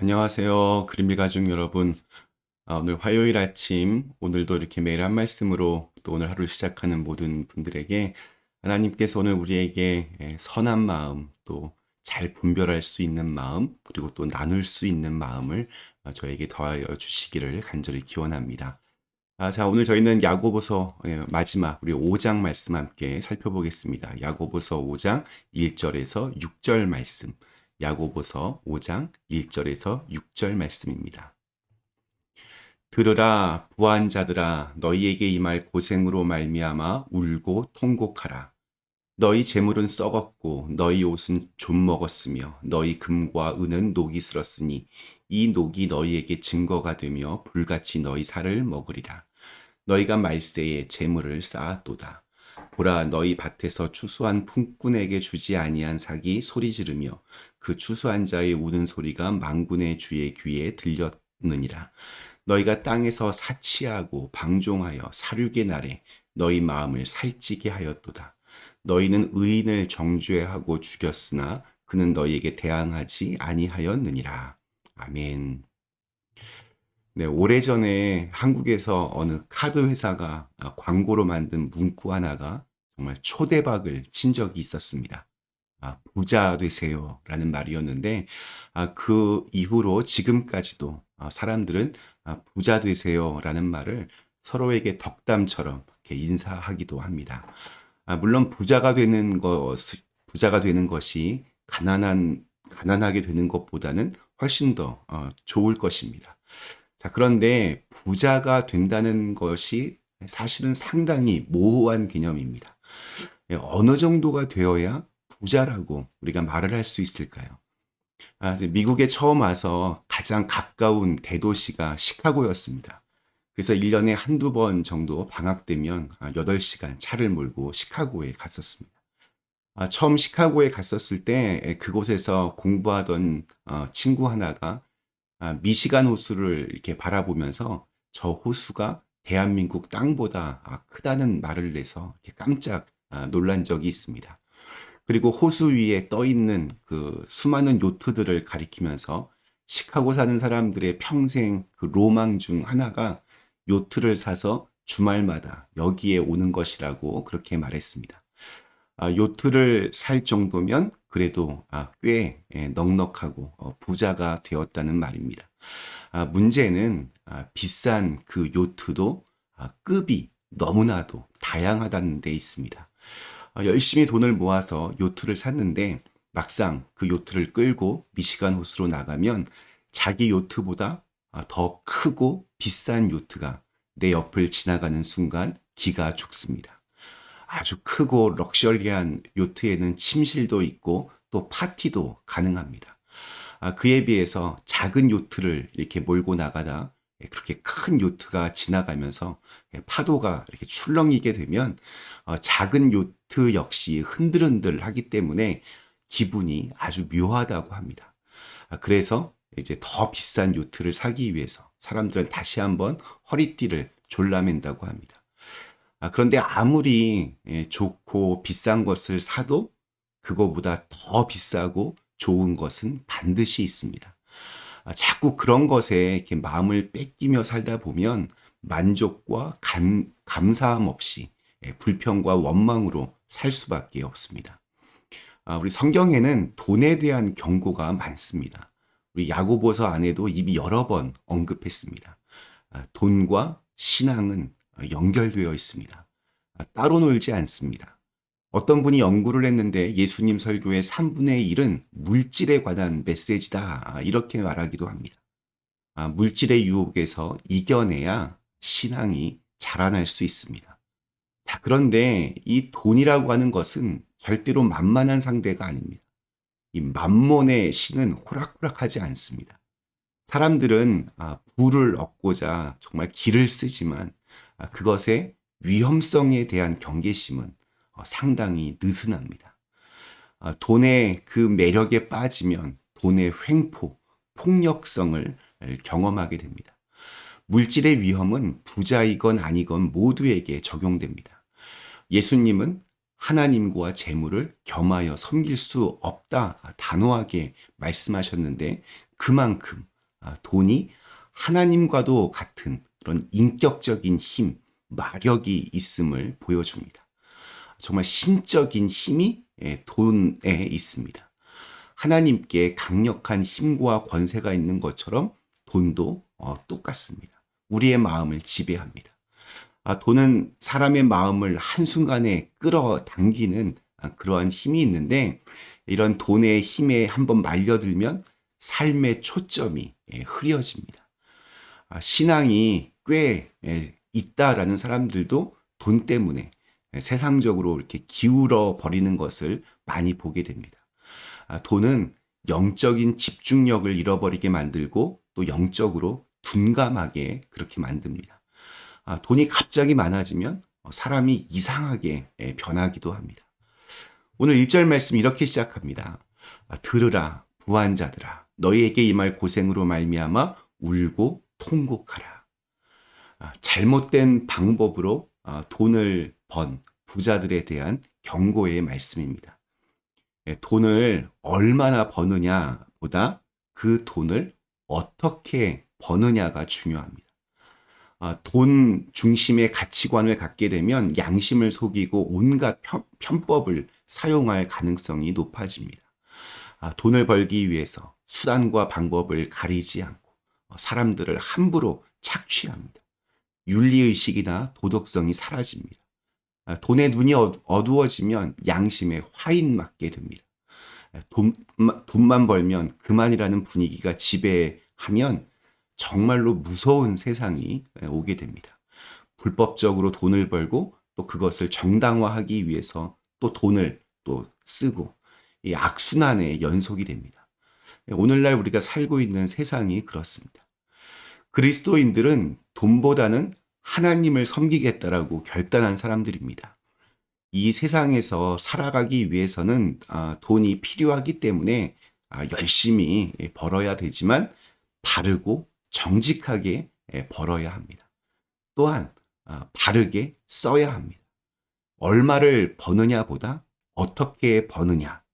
안녕하세요. 그림비 가족 여러분. 아, 오늘 화요일 아침, 오늘도 이렇게 매일 한 말씀으로 또 오늘 하루 시작하는 모든 분들에게 하나님께서 오늘 우리에게 예, 선한 마음, 또 잘 분별할 수 있는 마음, 그리고 또 나눌 수 있는 마음을 아, 저에게 더하여 주시기를 간절히 기원합니다. 아, 자, 오늘 저희는 야고보서 예, 마지막 우리 5장 말씀 함께 살펴보겠습니다. 야고보서 5장 1절에서 6절 말씀. 야고보서 5장 1절에서 6절 말씀입니다. 들으라 부한 자들아 너희에게 임할 고생으로 말미암아 울고 통곡하라. 너희 재물은 썩었고 너희 옷은 좀 먹었으며 너희 금과 은은 녹이 슬었으니 이 녹이 너희에게 증거가 되며 불같이 너희 살을 먹으리라. 너희가 말세에 재물을 쌓았도다. 보라 너희 밭에서 추수한 품꾼에게 주지 아니한 삭이 소리 지르며 그 추수한 자의 우는 소리가 망군의 주의 귀에 들렸느니라. 너희가 땅에서 사치하고 방종하여 사륙의 날에 너희 마음을 살찌게 하였도다. 너희는 의인을 정죄하고 죽였으나 그는 너희에게 대항하지 아니하였느니라. 아멘. 네, 오래전에 한국에서 어느 카드 회사가 아, 광고로 만든 문구 하나가 정말 초대박을 친 적이 있었습니다. 아, 부자 되세요. 라는 말이었는데, 아, 그 이후로 지금까지도 아, 사람들은 아, 부자 되세요. 라는 말을 서로에게 덕담처럼 이렇게 인사하기도 합니다. 아, 물론 부자가 되는 것, 부자가 되는 것이 가난한, 가난하게 되는 것보다는 훨씬 더 어, 좋을 것입니다. 자, 그런데 부자가 된다는 것이 사실은 상당히 모호한 개념입니다. 예, 어느 정도가 되어야 부자라고 우리가 말을 할 수 있을까요? 아, 미국에 처음 와서 가장 가까운 대도시가 시카고였습니다. 그래서 1년에 한두 번 정도 방학 되면 8시간 차를 몰고 시카고에 갔었습니다. 아, 처음 시카고에 갔었을 때 예, 그곳에서 공부하던 어, 친구 하나가 아, 미시간 호수를 이렇게 바라보면서 저 호수가 대한민국 땅보다 아, 크다는 말을 내서 깜짝 아, 놀란 적이 있습니다. 그리고 호수 위에 떠 있는 그 수많은 요트들을 가리키면서 시카고 사는 사람들의 평생 그 로망 중 하나가 요트를 사서 주말마다 여기에 오는 것이라고 그렇게 말했습니다. 아, 요트를 살 정도면 그래도 아, 꽤 예, 넉넉하고 어, 부자가 되었다는 말입니다. 아, 문제는 아, 비싼 그 요트도 아, 급이 너무나도 다양하다는 데 있습니다. 아, 열심히 돈을 모아서 요트를 샀는데 막상 그 요트를 끌고 미시간 호수로 나가면 자기 요트보다 아, 더 크고 비싼 요트가 내 옆을 지나가는 순간 기가 죽습니다. 아주 크고 럭셔리한 요트에는 침실도 있고 또 파티도 가능합니다. 아, 그에 비해서 작은 요트를 이렇게 몰고 나가다 그렇게 큰 요트가 지나가면서 파도가 이렇게 출렁이게 되면 어, 작은 요트 역시 흔들흔들 하기 때문에 기분이 아주 묘하다고 합니다. 아, 그래서 이제 더 비싼 요트를 사기 위해서 사람들은 다시 한번 허리띠를 졸라맨다고 합니다. 아, 그런데 아무리 예, 좋고 비싼 것을 사도 그거보다 더 비싸고 좋은 것은 반드시 있습니다. 아, 자꾸 그런 것에 이렇게 마음을 뺏기며 살다 보면 만족과 감, 감사함 없이 예, 불평과 원망으로 살 수밖에 없습니다. 아, 우리 성경에는 돈에 대한 경고가 많습니다. 우리 야고보서 안에도 이미 여러 번 언급했습니다. 아, 돈과 신앙은 연결되어 있습니다. 아, 따로 놀지 않습니다. 어떤 분이 연구를 했는데 예수님 설교의 3분의 1은 물질에 관한 메시지다. 아, 이렇게 말하기도 합니다. 아, 물질의 유혹에서 이겨내야 신앙이 자라날 수 있습니다. 자, 그런데 이 돈이라고 하는 것은 절대로 만만한 상대가 아닙니다. 이 만몬의 신은 호락호락하지 않습니다. 사람들은 부를 얻고자 정말 길을 쓰지만 아, 그것의 위험성에 대한 경계심은 어, 상당히 느슨합니다. 아, 돈의 그 매력에 빠지면 돈의 횡포, 폭력성을 경험하게 됩니다. 물질의 위험은 부자이건 아니건 모두에게 적용됩니다. 예수님은 하나님과 재물을 겸하여 섬길 수 없다 단호하게 말씀하셨는데 그만큼 아, 돈이 하나님과도 같은 그런 인격적인 힘, 마력이 있음을 보여줍니다. 정말 신적인 힘이 예, 돈에 있습니다. 하나님께 강력한 힘과 권세가 있는 것처럼 돈도 어, 똑같습니다. 우리의 마음을 지배합니다. 아, 돈은 사람의 마음을 한순간에 끌어당기는 아, 그러한 힘이 있는데 이런 돈의 힘에 한번 말려들면 삶의 초점이 예, 흐려집니다. 아, 신앙이 꽤 예, 있다라는 사람들도 돈 때문에 예, 세상적으로 이렇게 기울어 버리는 것을 많이 보게 됩니다. 아, 돈은 영적인 집중력을 잃어버리게 만들고 또 영적으로 둔감하게 그렇게 만듭니다. 아, 돈이 갑자기 많아지면 어, 사람이 이상하게 예, 변하기도 합니다. 오늘 1절 말씀 이렇게 시작합니다. 아, 들으라 부한 자들아 너희에게 임할 고생으로 말미암아 울고 통곡하라. 아, 잘못된 방법으로 아, 돈을 번 부자들에 대한 경고의 말씀입니다. 예, 돈을 얼마나 버느냐보다 그 돈을 어떻게 버느냐가 중요합니다. 아, 돈 중심의 가치관을 갖게 되면 양심을 속이고 온갖 편, 편법을 사용할 가능성이 높아집니다. 아, 돈을 벌기 위해서 수단과 방법을 가리지 않고 어, 사람들을 함부로 착취합니다. 윤리의식이나 도덕성이 사라집니다. 아, 돈의 눈이 어- 어두워지면 양심에 화인 맞게 됩니다. 아, 돈, 돈만 벌면 그만이라는 분위기가 지배하면 정말로 무서운 세상이 오게 됩니다. 불법적으로 돈을 벌고 또 그것을 정당화하기 위해서 또 돈을 또 쓰고 이 악순환의 연속이 됩니다. 오늘날 우리가 살고 있는 세상이 그렇습니다. 그리스도인들은 돈보다는 하나님을 섬기겠다라고 결단한 사람들입니다. 이 세상에서 살아가기 위해서는 아, 돈이 필요하기 때문에 아, 열심히 벌어야 되지만 바르고 정직하게 예, 벌어야 합니다. 또한 아, 바르게 써야 합니다. 얼마를 버느냐보다 어떻게 버느냐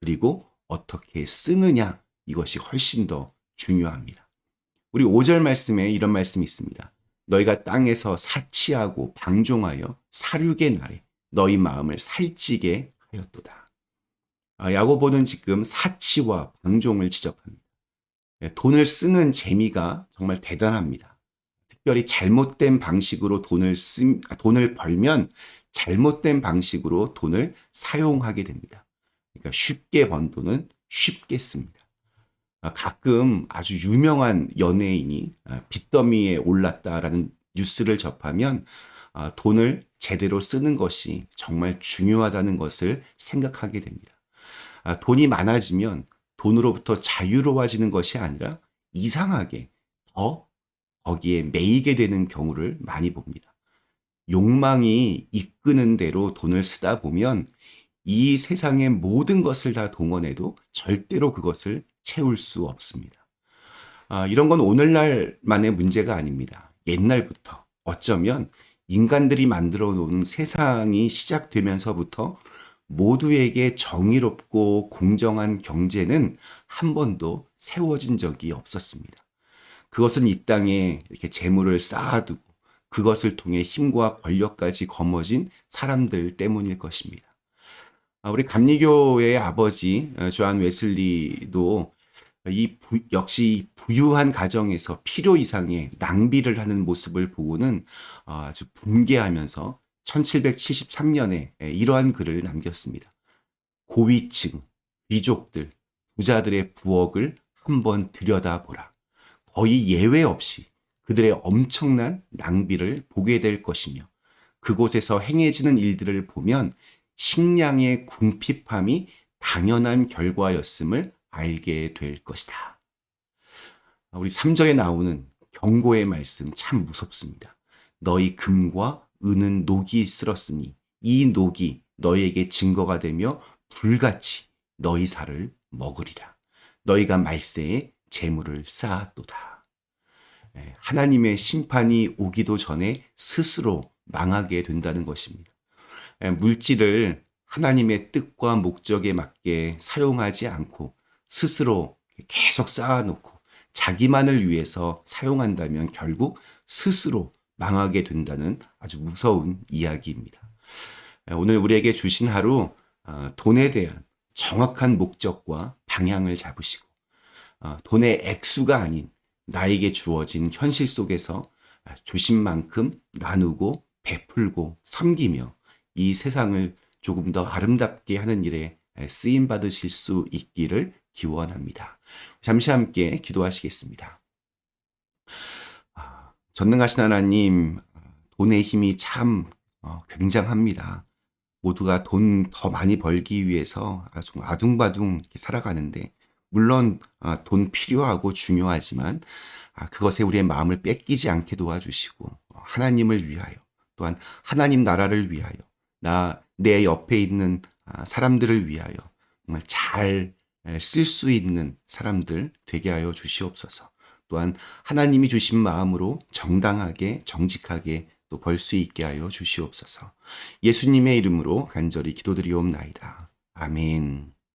그리고 어떻게 쓰느냐 이것이 훨씬 더 중요합니다. 우리 5절 말씀에 이런 말씀이 있습니다. 너희가 땅에서 사치하고 방종하여 사륙의 날에 너희 마음을 살찌게 하였도다. 아, 야고보는 지금 사치와 방종을 지적합니다. 예, 돈을 쓰는 재미가 정말 대단합니다. 특별히 잘못된 방식으로 돈을 쓰, 아, 돈을 벌면 잘못된 방식으로 돈을 사용하게 됩니다. 그러니까 쉽게 번 돈은 쉽게 씁니다. 아, 가끔 아주 유명한 연예인이 아, 빚더미에 올랐다라는 뉴스를 접하면 아, 돈을 제대로 쓰는 것이 정말 중요하다는 것을 생각하게 됩니다. 돈이 많아지면 돈으로부터 자유로워지는 것이 아니라 이상하게 더 거기에 매이게 되는 경우를 많이 봅니다. 욕망이 이끄는 대로 돈을 쓰다 보면 이 세상의 모든 것을 다 동원해도 절대로 그것을 채울 수 없습니다. 아, 이런 건 오늘날만의 문제가 아닙니다. 옛날부터 어쩌면 인간들이 만들어 놓은 세상이 시작되면서부터 모두에게 정의롭고 공정한 경제는 한 번도 세워진 적이 없었습니다. 그것은 이 땅에 이렇게 재물을 쌓아두고 그것을 통해 힘과 권력까지 거머쥔 사람들 때문일 것입니다. 아, 우리 감리교의 아버지 어, 조한 웨슬리도 이 부, 역시 부유한 가정에서 필요 이상의 낭비를 하는 모습을 보고는 어, 아주 분개하면서 1773년에 이러한 글을 남겼습니다. 고위층, 귀족들, 부자들의 부엌을 한번 들여다보라. 거의 예외 없이 그들의 엄청난 낭비를 보게 될 것이며 그곳에서 행해지는 일들을 보면 식량의 궁핍함이 당연한 결과였음을 알게 될 것이다. 우리 3절에 나오는 경고의 말씀 참 무섭습니다. 너희 금과 은은 녹이 쓸었으니 이 녹이 너희에게 증거가 되며 불같이 너희 살을 먹으리라. 너희가 말세에 재물을 쌓았도다. 예, 하나님의 심판이 오기도 전에 스스로 망하게 된다는 것입니다. 예, 물질을 하나님의 뜻과 목적에 맞게 사용하지 않고 스스로 계속 쌓아놓고 자기만을 위해서 사용한다면 결국 스스로 망하게 된다는 아주 무서운 이야기입니다. 오늘 우리에게 주신 하루 어, 돈에 대한 정확한 목적과 방향을 잡으시고 어, 돈의 액수가 아닌 나에게 주어진 현실 속에서 주신 만큼 나누고 베풀고 섬기며 이 세상을 조금 더 아름답게 하는 일에 쓰임 받으실 수 있기를 기원합니다. 잠시 함께 기도하시겠습니다. 아, 전능하신 하나님, 돈의 힘이 참 어, 굉장합니다. 모두가 돈 더 많이 벌기 위해서 아주 아둥바둥 살아가는데, 물론 아, 돈 필요하고 중요하지만 아, 그것에 우리의 마음을 뺏기지 않게 도와주시고 어, 하나님을 위하여 또한 하나님 나라를 위하여 나 내 옆에 있는 아, 사람들을 위하여 정말 잘 쓸 수 있는 사람들 되게 하여 주시옵소서. 또한 하나님이 주신 마음으로 정당하게 정직하게 또 벌 수 있게 하여 주시옵소서. 예수님의 이름으로 간절히 기도드리옵나이다. 아멘.